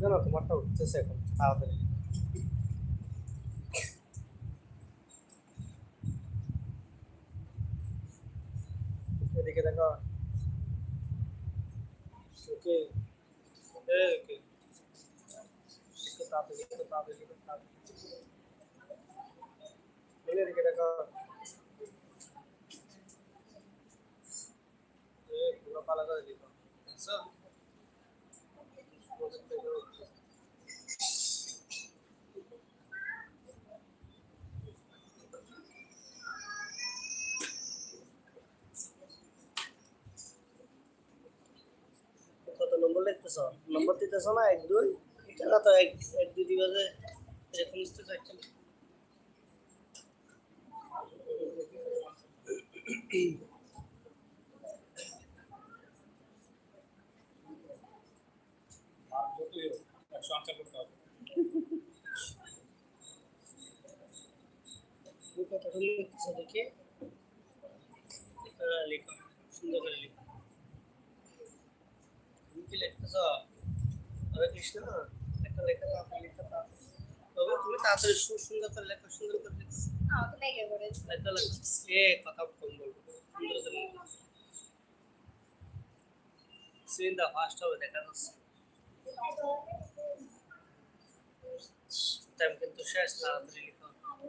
এই লিখো না তোমারটা উঠতেছে এখন, তাড়াতাড়ি। এদিকে দেখো, ওকে ওকে এদিকে দেখো। এই পুরো পালা করে লিখো বুঝছ কত লিখতেছ নম্বর দিতেছ না, এক, দুই? এটা না তো এক এক, দুই দিবে যে এরকম লিখতেছ একটা লিখতেছ দেখি? লিখো, সুন্দর করে লিখো তুমি কি লিখতেছ হরে কৃষ্ণ লেখা লেখা তাড়াতাড়ি লেখা তাড়াতাড়ি তবে তুমি তাড়াতাড়ি সু- সুন্দর করে লেখো সুন্দর করে লেখো আমাকে লেগে পড়েছে লেখা লেখো এ কথা কম বলব সুন্দর করে লেখো সিনটা ফাস্ট হবে দেখা যাচ্ছে টাইম কিন্তু শেষ তাড়াতাড়ি লিখো আমি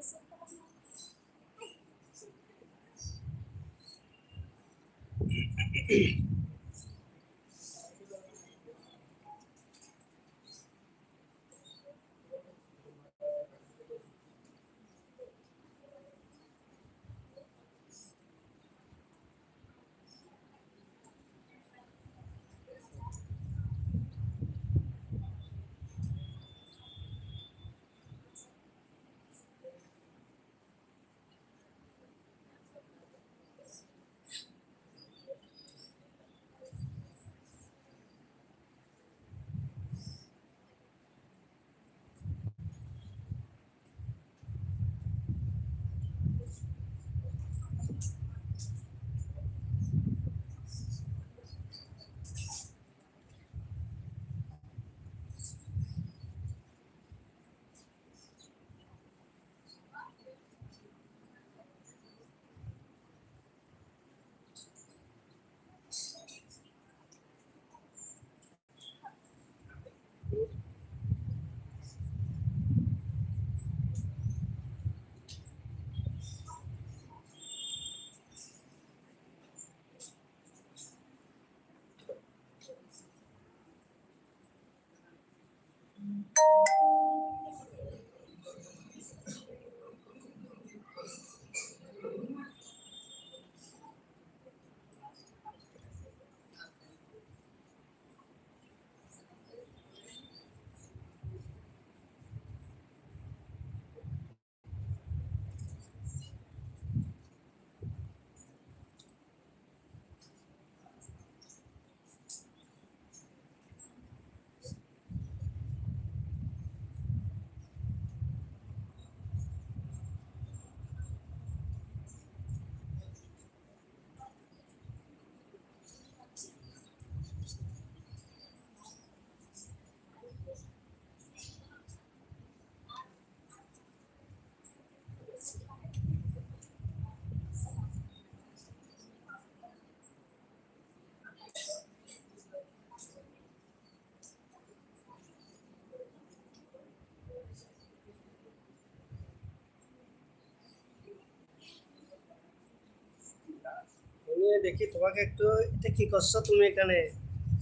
দেখি তোমাকে একটু এটা কি করছ তুমি এখানে?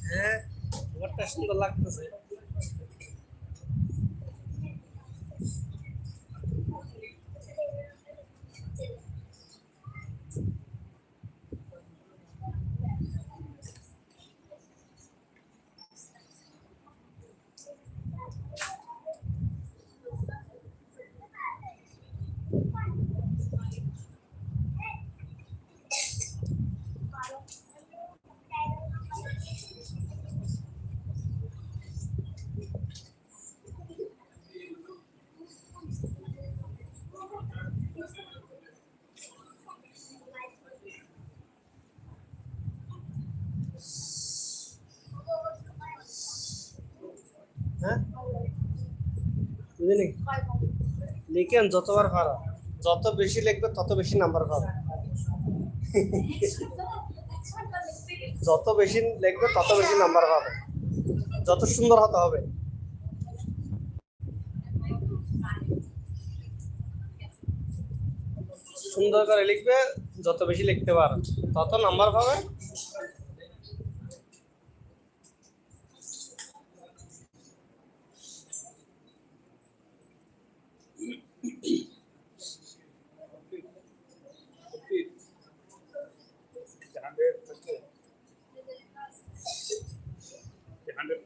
হ্যাঁ? তোমারটা সুন্দর লাগতেছে। বুঝলি? লিখেন, যতবার পারো। যত বেশি লিখবে, তত বেশি নাম্বার পাবে। যত বেশি লিখবে, তত বেশি নাম্বার পাবে। যত সুন্দর হতে হবে। সুন্দর করে লিখবে, যত বেশি লিখতে পারো, তত নাম্বার পাবে।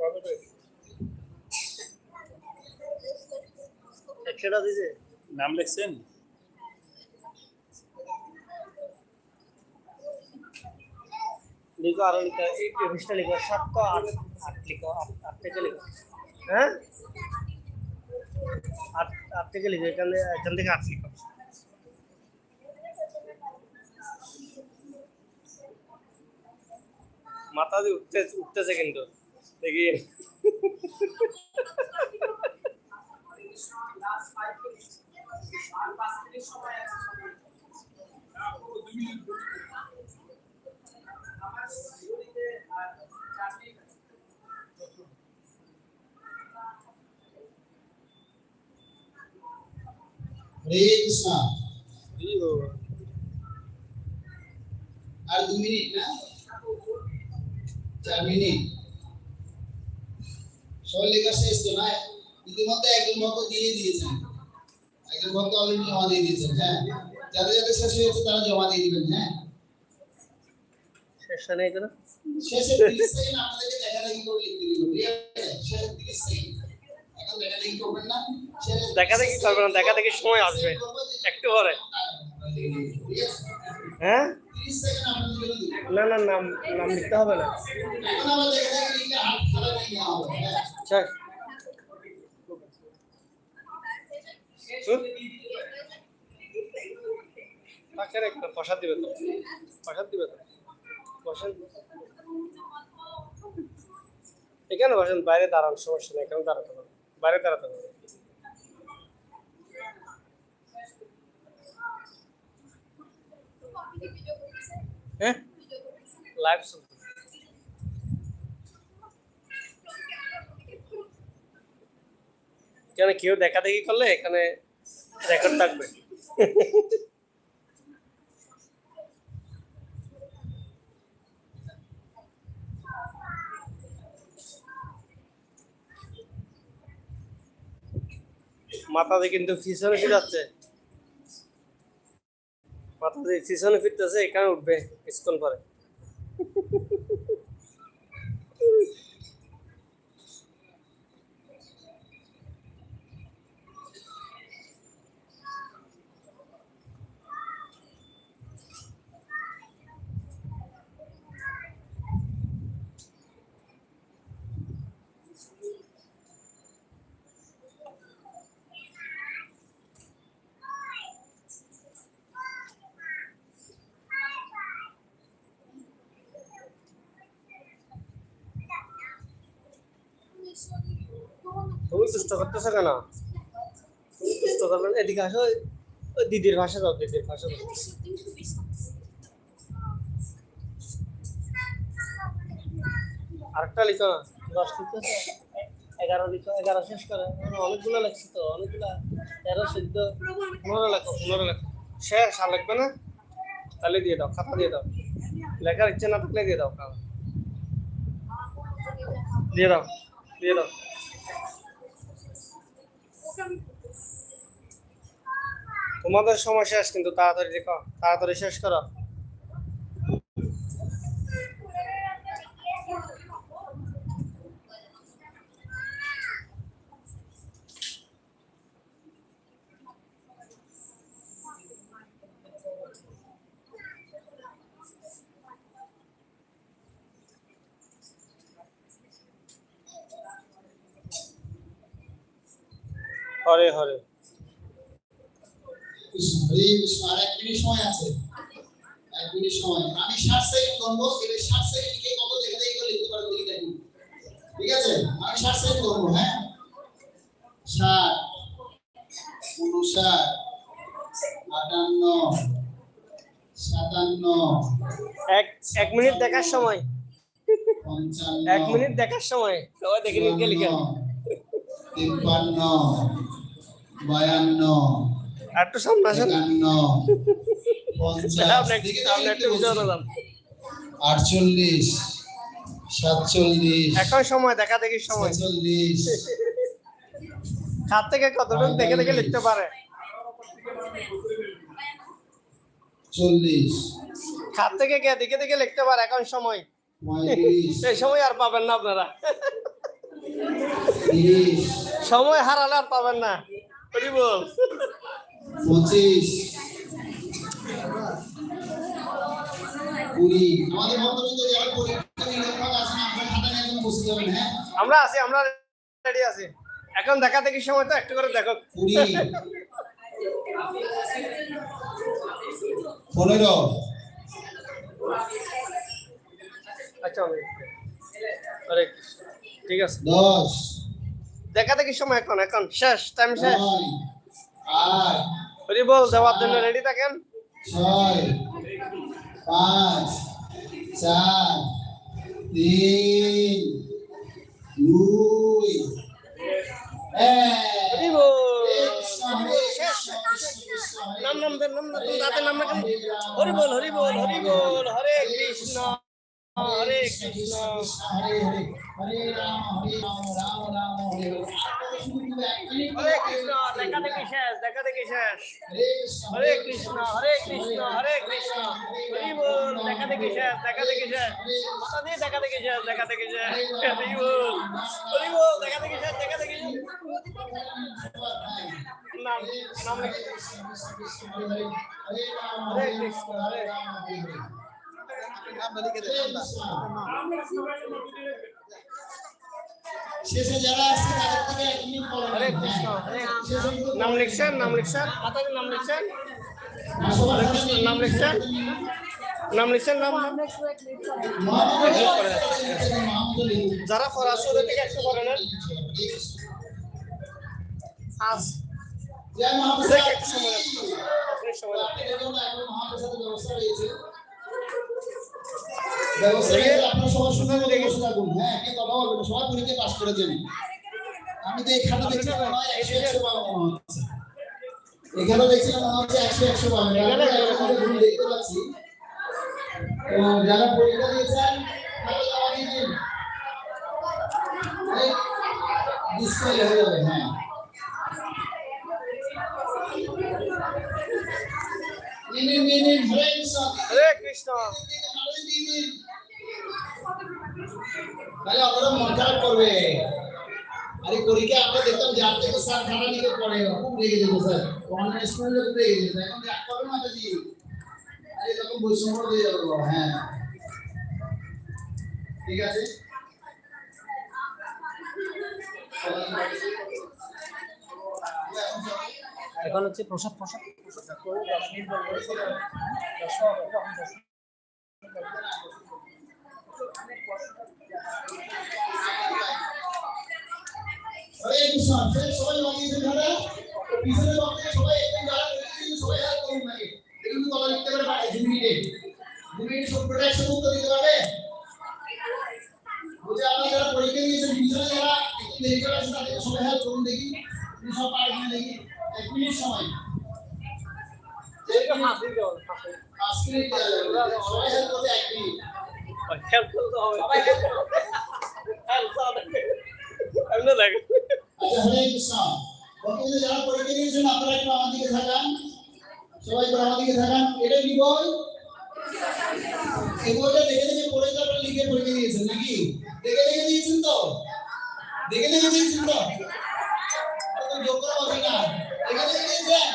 পাওয়া যাবে একশোটা দিছে। নাম লিখছেন? লিখো আরও লিখো। লিখো। সাত তো আট আট লিখো। আট আট থেকে লিখো। হ্যাঁ? আট আট থেকে লিখো। এখানে এখান থেকে আট লিখো। মাথা দিয়ে উঠতে উঠতেছে কিন্তু। দেখি হরে কৃষ্ণ আর দু মিনিট না চার মিনিট সব লেখা শেষ তো না? ইতিমধ্যে একজন ভক্ত দিয়ে দিয়েছেন। একজন ভক্ত অলরেডি জমা দিয়ে দিয়েছেন হ্যাঁ? যাদের যাদের শেষ হয়েছে তারা জমা দিয়ে দিবেন হ্যাঁ? শেষ নেই কেন শেষে 30 সেকেন্ড আপনাদেরকে দেখা দেখি করে লিখতে দিব ঠিক আছে? শেষে 30 সেকেন্ড। এখন দেখা দেখি করবেন না। দেখা দেখি করবে দেখা দেখি সময় আসবে। একটু পরে। হ্যাঁ? 30 সেকেন্ড আপনাদের জন্য দিব না না নাম নাম লিখতে হবে না। হবে। তাকে একটা প্রসাদ দিবে তো। প্রসাদ দিবে তো। বসেন এখানে বসেন বাইরে দাঁড়ান সমস্যা নেই এখানে দাঁড়াতে পারেন বাইরে দাঁড়াতে পারেন হ্যাঁ? লাইভ চলছে এখানে কেউ দেখা দেখি করলে এখানে রেকর্ড থাকবে। মাথাতে কিন্তু মাথাতে পিছনে ফিরতেছে এখানে উঠবে কিছুক্ষণ পরে। তুমি দুষ্ট করতেছো কেন? তুমি করবে? এদিকে আসো দিদির ভাষা দাও দিদির ভাষা দাও আরেকটা লিখো না, দশ এগারো লিখো, এগারো শেষ করে। অনেকগুলো লেখছি তো, অনেকগুলো তেরো, চোদ্দ, পনেরো লেখো পনেরো লেখো। শেষ, আর লিখবে না? তাহলে দিয়ে দাও, খাতা দিয়ে দাও। লেখার ইচ্ছে না থাকলে দিয়ে দাও, খাতা। দিয়ে দাও দিয়ে দাও। তোমাদের সময় শেষ কিন্তু তাড়াতাড়ি দেখো তাড়াতাড়ি শেষ করো। হরে হরে। হরে কৃষ্ণ আর এক মিনিট সময় আছে। এক মিনিট সময়। আমি ষাট সেকেন্ড করব এবার ষাট সেকেন্ড কত দেখে দেখে লিখতে পারব দেখি দেখুন ঠিক আছে? আমি ষাট সেকেন্ড করব হ্যাঁ? ষাট উনষাট আটান্ন সাতান্ন এক এক মিনিট দেখার সময়। এক মিনিট দেখার সময়। সবাই দেখে লিখে লিখেন তিপ্পান্ন বায়ান্ন একটু সামনে আসেন। আটচল্লিশ সাতচল্লিশ এখন সময় দেখা দেখি সময়। ছেচল্লিশ খাত থেকে কতটুকু দেখে দেখে লিখতে পারে? চল্লিশ খাত থেকে কে দেখে দেখে লিখতে পারে এখন সময়। এই সময় আর পাবেন না আপনারা। সময় হারালে আর পাবেন না। বল পঁচিশ। কুড়ি। আমাদের বন্ধুবৃন্দ যারা পরীক্ষা নিরীক্ষক আছেন আপনার খাতা নিয়ে একদম বসে যাবেন হ্যাঁ? আমরা আছি আমরা রেডি আছি। এখন দেখা দেখি সময় তো একটু করে দেখো। কুড়ি। পনেরো। আচ্ছা আরে ঠিক আছে। দশ। দেখা দেখি সময় এখন এখন। শেষ টাইম শেষ। আট। হরি বল দেওয়ার জন্য রেডি থাকেন ছয় পাঁচ চার তিন দুই নাম নাম দেন নাম নাম রাতে নাম না হরি বল হরি বল হরি বল হরে কৃষ্ণ হরে কৃষ্ণ। হরে হরে হরে রাম হরে রাম রাম রাম হরে হরে হরে কৃষ্ণ দেখা দেখি শেষ দেখা দেখি শেষ। হরে কৃষ্ণ হরে কৃষ্ণ হরে কৃষ্ণ হরি বল দেখা দেখি শেষ দেখা দেখি শেষ। মাথা দিয়ে দেখা দেখি শেষ দেখা দেখি শেষ। হরি বল হরি বল দেখা দেখি শেষ দেখা দেখি নাম নাম হরে কৃষ্ণ হরে। শেষে যারা আসছে তাদের থেকে এক মিনিট হরে নাম লিখছেন নাম লিখছেন। মাতাজি নাম লিখছেন। নাম লিখছেন। নাম লিখছেন নাম যারা ফরাসুরে থেকে একটু করে নেন। সময় সময়। ব্যবস্থা রয়েছে, আমি তো এখানে দেখছি একশো একশো পাবো মনে হচ্ছে। এখানে দেখছিলাম মনে হচ্ছে একশো একশো পাবেন আমি এখানে ভুল দেখতে পাচ্ছি তো যারা পরীক্ষা দিয়েছেন তারা জমা দিয়ে দিন। ডিসপ্লে হয়ে যাবে হ্যাঁ। নিন নিন নিন নিন হরে কৃষ্ণ। হরে কৃষ্ণ। তাহলে ওরা মন খারাপ করবে। আরে পরীক্ষা আমরা দেখতাম যে যার থেকে স্যার খাতা নিতে পড়ে খুব রেগে যেত স্যার। অনলাইন স্কুলে খুব রেগে যেত, এখন রাগ করবে কাজী আরে তখন বৈষম্য দিয়ে যাবে হ্যাঁ। ঠিক আছে? এখন হচ্ছে প্রসাদ প্রসাদ হরে কৃষ্ণ সে সবাই লাগিয়ে দেন দাদা পিছনে বক্তে সবাই একদম যারা করেছেন সবাই হাত করুন নাকি এগুলো কথা লিখতে পারে পারে দু মিনিটে দু মিনিটে সবটা একসাথে উত্তর দিতে পারবে বলছে আপনি যারা পরীক্ষা দিয়েছেন পিছনে যারা একটু দেরি করে আসেন তাদেরকে সবাই হাত করুন দেখি তুমি সব পারবেন দেখি এক মিনিট সময় এইটা ফাঁসি দেওয়া ফাঁসি পাঁচ মিনিট দেওয়া যাবে। সবাই হাত করতে আপনারা সবাই একটু আমার দিকে কি বই দেখে দেখে পড়ে তারপরে লিখে পরীক্ষা দিয়েছেন নাকি দেখে দেখে দিয়েছেন তো দেখে দেখে দিয়েছেন তো হবে না দেখে দেখে দিয়েছেন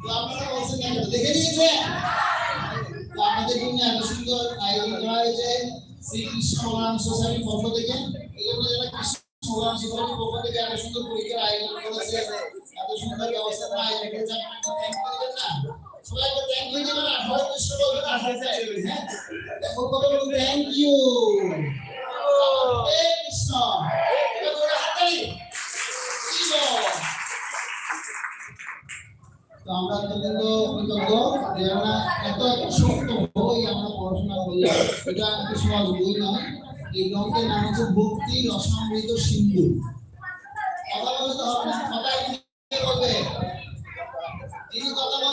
তো আপনারা বলছেন কেন? দেখে আমাদের এত সুন্দর আয়োজন করা হয়েছে শ্রীকৃষ্ণ ভগবান সোসাইটির পক্ষ থেকে। এই জন্য যারা কৃষ্ণ থেকে এত সুন্দর পরীক্ষার আয়োজন করেছে, এত সুন্দর ব্যবস্থা আয়োজন করেছে সবাইকে থ্যাংক ইউ দিবেন আর হরে কৃষ্ণ হ্যাঁ? থ্যাংক ইউ এটা একটি সহজ বই নয় এই গ্রন্থের নাম হচ্ছে ভক্তি রসামৃত সিন্ধু। কথা না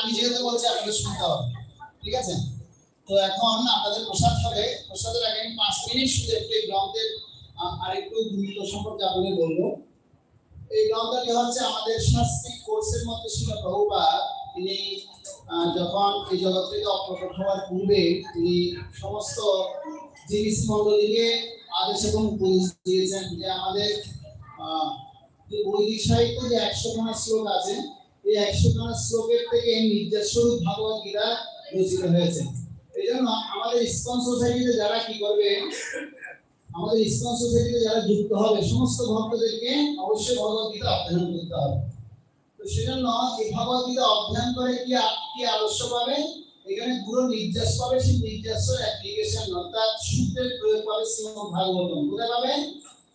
আমি যেহেতু বলছি শুনতে হবে, ঠিক আছে? তো এখন আপনাদের প্রসাদ প্রসাদের পাঁচ মিনিট আরেকটু গুরুত্ব সম্পর্কে আপনাদের বলব। এই গ্রন্থটি হচ্ছে আমাদের শাস্ত্রিক কোর্সের মধ্যে ছিল। প্রভুপাদ তিনি যখন এই জগৎ থেকে অপ্রকট হওয়ার পূর্বে তিনি সমস্ত জিনিস মন্ডলীকে আদেশ এবং উপদেশ দিয়েছেন যে আমাদের বৈদিক সাহিত্যে যে একশো খানা শ্লোক আছে, এই একশো খানা শ্লোকের থেকে নির্যাস স্বরূপ ভগবত গীতা রচিত হয়েছে। এই জন্য আমাদের ইসকন সোসাইটিতে যারা কি করবে আমাদের ইসকন সোসাইটিতে যারা যুক্ত হবে, সমস্ত ভক্তদেরকে অবশ্যই ভগবত গীতা অধ্যয়ন করতে হবে। তো সেজন্য এই ভগবত গীতা অধ্যয়ন করে কি কি আদর্শ পাবে? এখানে পুরো নির্যাস পাবে, সেই নির্যাসের অ্যাপ্লিকেশন অর্থাৎ সূত্রের প্রয়োগ পাবে শ্রীমদ ভাগবতম। কোথায় পাবে?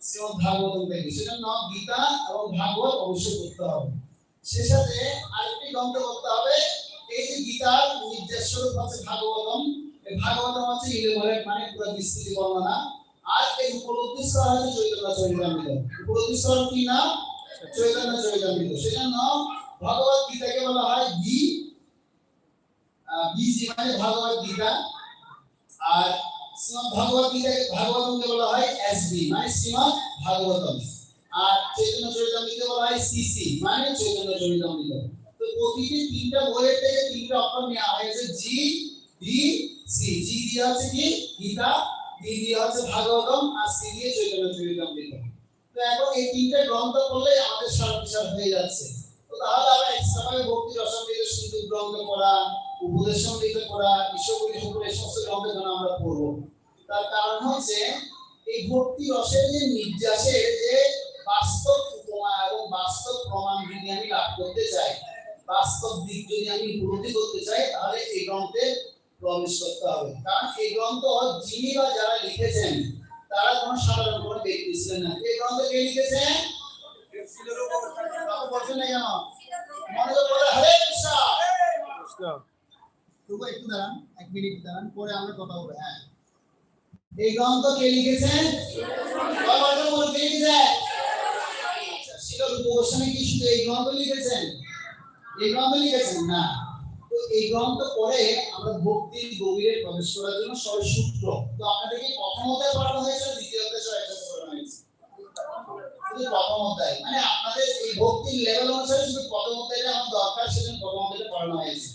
শ্রীমদ ভাগবতম থেকে। সেজন্য গীতা এবং ভাগবত অবশ্যই করতে হবে। সে সাথে আরেকটি গ্রন্থ করতে হবে, এই যে গীতার নির্যাস স্বরূপ হচ্ছে ভাগবতম। ভাগবতম হচ্ছে ইলেভেন মানে পুরো বিস্তৃতি বর্ণনা। এই উপলব্ধি স্তর হচ্ছে চৈতন্য উপলব্ধি স্তর কি না? চৈতন্য চরিতামৃত সেজন্য ভগবত গীতাকে বলা হয় বি বিজি মানে ভগবত গীতা। আর ভগবত গীতা ভাগবতমকে বলা হয় এসবি মানে শ্রীমদ ভাগবতম। আর চৈতন্য চরিতামৃত বলা হয় সিসি মানে চৈতন্য চরিতামৃত তো প্রতিটি তিনটা বইয়ের থেকে তিনটা অক্ষর নেওয়া হয়েছে, জি, বি, সি। জি দিয়ে হচ্ছে কি? গীতা বি দিয়ে হচ্ছে ভাগবতম আর সি দিয়ে চৈতন্য চরিতামৃত তো এখন এই তিনটে গ্রন্থ পড়লে আমাদের সারা বিশাল হয়ে যাচ্ছে। তো তাহলে আমরা এক্সট্রা ভাবে ভক্তি রসামৃত সিন্ধু গ্রন্থ পড়া, উপদেশ সমৃদ্ধ পড়া ঈশ্বরগুলি শুক্র এই সমস্ত গ্রন্থ যেন আমরা পড়ব। তার কারণ হচ্ছে, এই ভক্তি রসের যে নির্যাসের যে বাস্তব উপমা এবং বাস্তব প্রমাণ যদি আমি লাভ করতে চাই, বাস্তব দিক যদি আমি উপলব্ধি করতে চাই, তাহলে এই গ্রন্থে প্রবেশ করতে হবে। কারণ এই গ্রন্থ যিনি বা যারা লিখেছেন তারা কোনো সাধারণ কোনো ব্যক্তি ছিলেন না। এই গ্রন্থ কে লিখেছেন? বলছেন না কেন কৃষ্ণ তবু একটু দাঁড়ান এক মিনিট দাঁড়ান পরে আমরা কথা বলব। হ্যাঁ। এই গ্রন্থ কে লিখেছেন? আচ্ছা, শিল গোস্বামী কি শুধু এই গ্রন্থ লিখেছেন? এই গ্রন্থ লিখেছেন? না। তো এই গ্রন্থ পড়ে আমরা ভক্তির গভীরে প্রবেশ করার জন্য সবাই সূত্র তো আপনাদেরকে প্রথম অধ্যায় পড়ানো হয়েছে, দ্বিতীয় অধ্যায় সবাই পড়ানো হয়েছে শুধু প্রথম অধ্যায়। মানে আপনাদের এই ভক্তির লেভেল অনুসারে শুধু প্রথম অধ্যায়টা আমার দরকার, সেজন্য প্রথম অধ্যায়টা পড়ানো হয়েছে।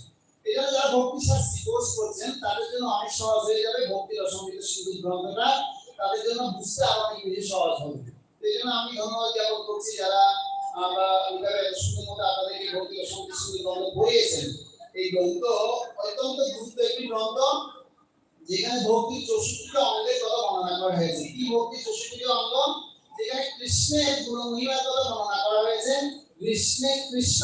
এজন্য যারা ভক্তি শাস্ত্রী কোর্স করছেন, তাদের জন্য অনেক সহজ হয়ে যাবে ভক্তি রসমৃত সিন্ধু গ্রন্থটা। তাদের জন্য বুঝতে আরও অনেক বেশি সহজ হবে। এই জন্য আমি ধন্যবাদ জ্ঞাপন করছি যারা আমরা ওইভাবে সুন্দর মতো আপনাদেরকে ভক্তি রসমৃত সিন্ধু গ্রন্থ বইয়েছেন এই গ্রন্থ, অত্যন্ত গুরুত্ব একটি গ্রন্থ, যেখানে ভক্তির চৌষট্টিটা অঙ্গের কথা বর্ণনা করা হয়েছে। কি ভক্তির চৌষট্টিটা অঙ্গ? যেখানে কৃষ্ণের গুণ মহিমার কথা বর্ণনা করা হয়েছে। কৃষ্ণে কৃষ্ণ,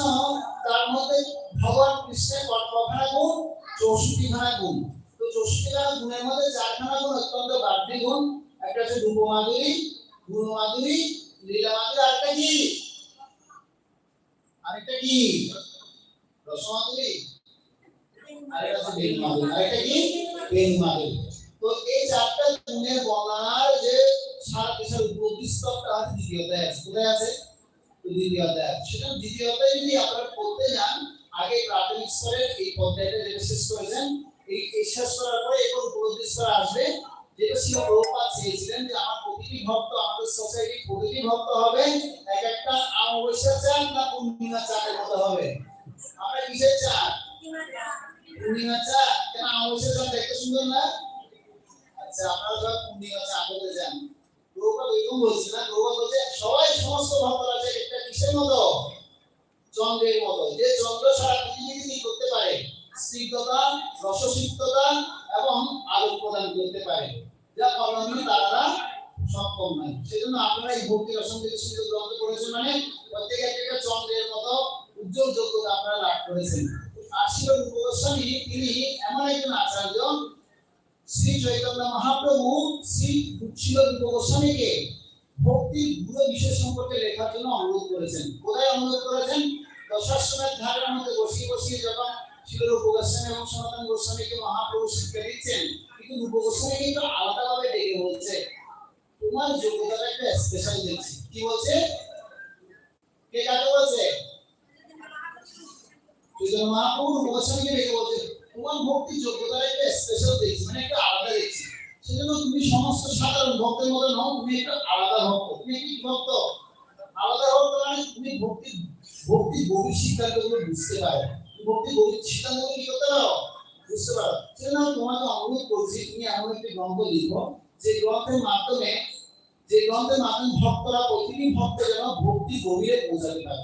তার মধ্যে ভগবান কৃষ্ণের কতখানা গুণ চৌষট্টি খানা গুণ। তো চৌষট্টি খানা গুণের মধ্যে চারখানা গুণ অত্যন্ত বাড়তি গুণ। একটা হচ্ছে রূপ মাধুরী গুণ মাধুরী লীলা মাধুরী আরেকটা কি? আরেকটা কি? রস মাধুরী আরেকটা বেল মাধুরী আরেকটা কি বেল মাধুরী তো এই চারটা গুণের বর্ণনার যে সার উপলব্ধি আছে দ্বিতীয় অধ্যায় কোথায় আছে দ্বিতীয় অধ্যায় আছে যদি আপনারা পড়তে যান আগে প্রাথমিক স্তরের এই অধ্যায়টা যেটা করেছেন এই শেষ করার পরে এরপর উপলব্ধি স্তর যেটা চেয়েছিলেন যে আমার প্রতিটি ভক্ত আমাদের সোসাইটির প্রতিটি ভক্ত হবে, এক একটা অমাবস্যা চাঁদ না পূর্ণিমা চাঁদের মতো হবে। আমরা কিসের চাঁদ পূর্ণিমা চাঁদ কেন অমাবস্যা চাঁদ দেখতে সুন্দর না? আচ্ছা আপনারা সব পূর্ণিমা চাঁদ হতে যান। প্রভুপাত এরকম বলছে না? প্রভুপাত বলছে, সবাই সমস্ত ভক্তরা আছে একটা কিসের মতো? চন্দ্রের মতো। যে চন্দ্র সারা পৃথিবীকে কি করতে পারে? স্নিগ্ধতা, রসসিক্ততা এবং আলো প্রদান করতে পারে। যা অন্যান্য তারা সক্ষম নয়। সেজন্য আপনারা এই ভক্তি রসঙ্গীত সিদ্ধ গ্রন্থ করেছেন মানে প্রত্যেকে একটা চন্দ্রের মতো উজ্জ্বল যোগ্যতা আপনারা লাভ করেছেন। শিল গোস্বামী তিনি এমন একজন আচার্য। শ্রী চৈতন্য মহাপ্রভু শ্রী শিল গোস্বামীকে ভক্তির গুরু বিষয় সম্পর্কে লেখার জন্য অনুরোধ করেছেন। কোথায় অনুরোধ করেছেন? দশাশ্বমেধ ধারের মধ্যে বসিয়ে বসিয়ে যখন রূপ গোস্বামী এবং সনাতন গোস্বামীকে মহাপ্রভু শিক্ষা দিচ্ছেন। কিন্তু রূপ গোস্বামী কিন্তু আলাদাভাবে ডেকে বলছে, তোমার যোগ্যতাটা একটা স্পেশাল দেখছি কি বলছে? কে কাকে বলছে? স্পেশাল দেখছি মানে তুমি সমস্ত সাধারণ তুমি মানে বুঝতে পারো। ভক্তি গভীর বুঝতে তোমাকে অনুরোধ করছি, তুমি এমন একটি গ্রন্থ লিখো, যে গ্রন্থের মাধ্যমে, যে গ্রন্থের মাধ্যমে ভক্তরা প্রতিটি ভক্ত যেন ভক্তি গভীরে পৌঁছাতে পারে।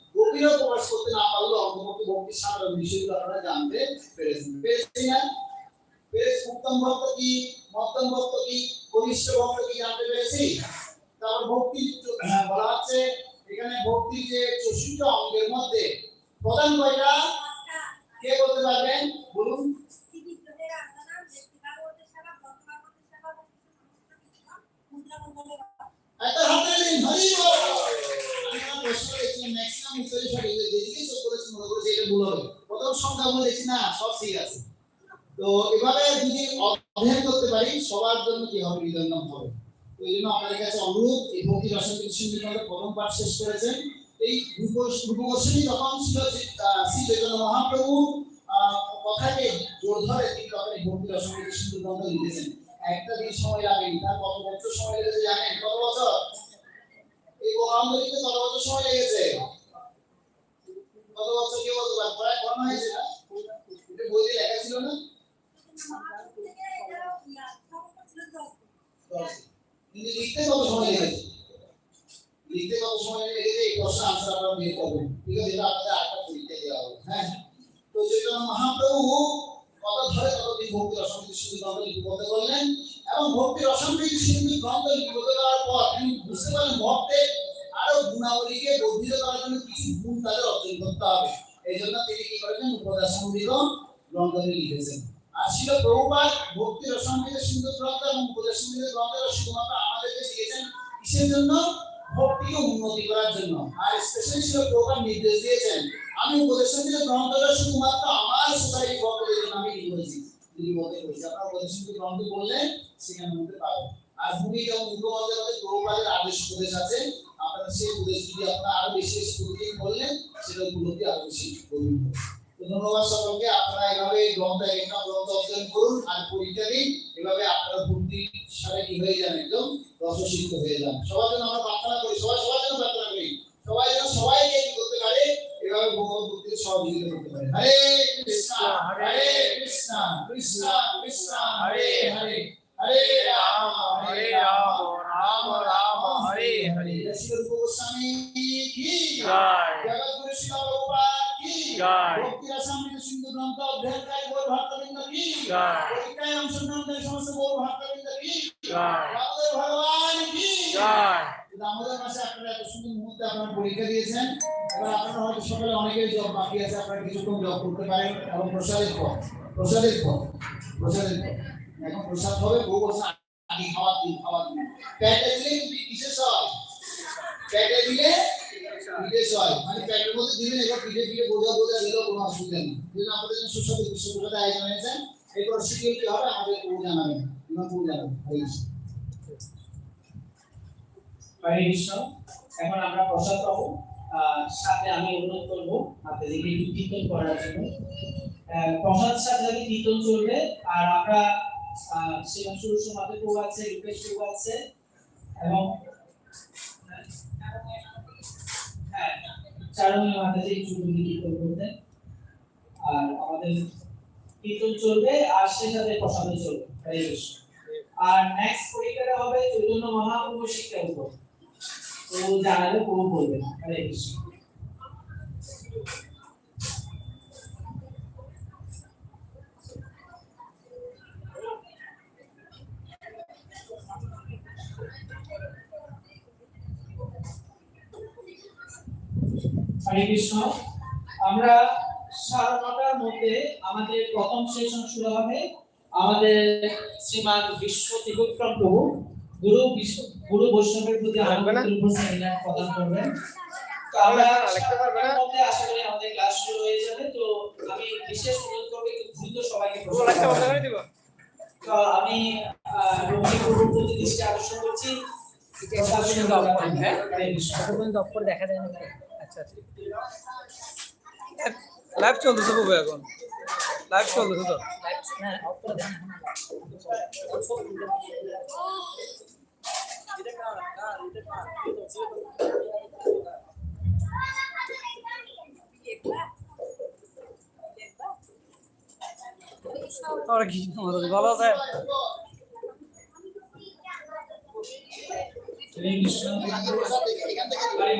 গভীরে প্রবেশ করতে না আপনারা জানতে পেরেছেন। পেরেছি না? বেশ উত্তম ভক্ত কি মধ্যম ভক্ত কি কনিষ্ঠ ভক্ত কি জানতে পেরেছি? তারপর ভক্তি হ্যাঁ, বলা হচ্ছে এখানে ভক্তি যে চতুর্থ অঙ্গের মধ্যে প্রধান কয়টা? কে বলতে পারবেন? বলুন। তো এভাবে যদি পারি, সবার জন্য কি হবে? হৃদয়ঙ্গম হবে। তো জন্য আপনাদের কাছে অনুরোধ, এই ভক্তি রসন কৃষ্ণ প্রথম পাঠ শেষ করেছেন। এই রূপগোস্বামী তখন ছিল শ্রী চৈতন্য মহাপ্রভু কথাকে জোর ধরে তিনি তখন এই ভক্তি রসন কৃষ্ণ লিখেছেন। একটা দিন সময় লাগেনি। তার কত বছর সময় লেগেছে জানেন? কত বছর? এই গ্রন্থ লিখতে কত বছর সময় লেগেছে? কত বছর কে বলতে পারে? প্রায় গণনা হয়েছে না? এটা বইতে লেখা ছিল না? কিন্তু লিখতে কত সময় লেগেছে? লিখতে কত সময় লেগেছে? এই প্রশ্ন আনসার আপনারা বের করবেন। ঠিক আছে এটা আপনাদের আটটা পরীক্ষা দেওয়া হবে। হ্যাঁ? তো চৈতন্য মহাপ্রভু কত ধরে ততদিন ভক্তি ভক্তের আরও ছিল প্রভুপাদ ভক্তি রসামৃত সিন্ধু গ্রন্থ এবং শুধুমাত্র আমাদেরকে দিয়েছেন কিসের জন্য? ভক্তিকে উন্নতি করার জন্য। আর স্পেশালি নির্দেশ দিয়েছেন আমি উপদেশামৃত গ্রন্থটা শুধুমাত্র আমার সোসাইটি জন্য আমি কি করেছি লিপিবদ্ধ করেছি আপনারা উপদেশামৃত গ্রন্থ বললে সেখানে মধ্যে পাবেন আর ভূমি এবং মুখবন্ধের মধ্যে প্রভুপাদের আদেশ আছে। আপনারা সেই উপদেশ যদি আপনারা আরও বেশি বেশি প্রতিদিন করলেন সেটা উপলব্ধি আরও বেশি ধন্যবাদ সকলকে। আপনারা এভাবে গ্রন্থ একটা গ্রন্থ অধ্যয়ন করুন আর পরীক্ষা দিন। এভাবে আপনারা ভর্তি সাথে কি হয়ে যান একদম? রসসিদ্ধ হয়ে যান সবার জন্য আমরা প্রার্থনা করি, সবাই সবার জন্য প্রার্থনা করি। সবাই যেন সবাইকে কি করতে পারে। এভাবে ভগবত ভক্তিতে সহযোগিতা করতে পারে হরে কৃষ্ণ হরে কৃষ্ণ কৃষ্ণ কৃষ্ণ হরে হরে হরে রাম হরে রাম রাম রাম হরে হরে শ্রী গোস্বামী কি জয় জগৎগুরু শিল প্রভুপাদ কি জয়। ভক্তি রসামৃত সিন্ধু গ্রন্থ অধ্যয়নকারী গৌর ভক্তবৃন্দ কি জয়। পরীক্ষায় অংশগ্রহণকারী সমস্ত গৌর ভক্তবৃন্দ কি জয়। ভগবান কি জয় আমাদের কাছে আপনারা পরীক্ষা দিয়েছেন, এবার আপনারা হয়তো সকালে অনেকেই জব বাকি আছে, আপনারা কিছুক্ষণ জব করতে পারেন এবং প্রসাদের পর প্রসাদের পর প্রসাদের পর এখন প্রসাদ হবে বহু বছর আগে খাওয়ার দিন খাওয়ার দিন। দিলে বিশেষ হয়? প্যাটে দিলে হয়। মানে মধ্যে এবার পিঠে পিঠে বোঝা বোঝা দিলেও কোনো অসুবিধা নেই। যদি আমাদের জন্য সুস্বাদু আয়োজন হয়েছে এরপর শিডিউল কি হবে আমাদের পুরো জানাবেন হরে কৃষ্ণ। এখন আমরা প্রসাদ পাবো। সাথে আমি অনুরোধ করব আপনাদেরকে একটু কীর্তন করার জন্য। প্রসাদ সাথে কীর্তন চলবে। আর আমরা আছে, রূপেশ আছে, এবং হ্যাঁ মাতাজি কীর্তন করতে আর আমাদের কীর্তন চলবে, আর সে সাথে প্রসাদও চলবে। আর নেক্সট পরীক্ষাটা হবে চৈতন্য মহাপ্রভু শিক্ষার উপর। ও ও বলবে না মানে হরে হরে কৃষ্ণ, আমরা সাড়ে নটার মধ্যে আমাদের প্রথম সেশন শুরু হবে। আমাদের শ্রীমান বিশ্ব ত্রিবিক্রম প্রভু গুরু গুরু বৈষ্ণবের প্রতি? আমাদের উপর সেমিনার প্রদান করবেন। তো আমরা না? মধ্যে আশা করি আমাদের ক্লাস শুরু হয়ে যাবে। তো আমি বিশেষ অনুরোধ করব একটু দ্রুত সবাইকে ও প্রশ্ন লাগতে বন্ধ করার। করে দিব। তো আমি রোগী প্রভুর প্রতি দৃষ্টি আকর্ষণ করছি। হ্যাঁ? দপ্তর দেখা যায় না। আচ্ছা লাইভ চলতেছে এখন। লাইভ চলতেছে তো আর কি ভালো আছে হরে কৃষ্ণ এখান থেকে হরে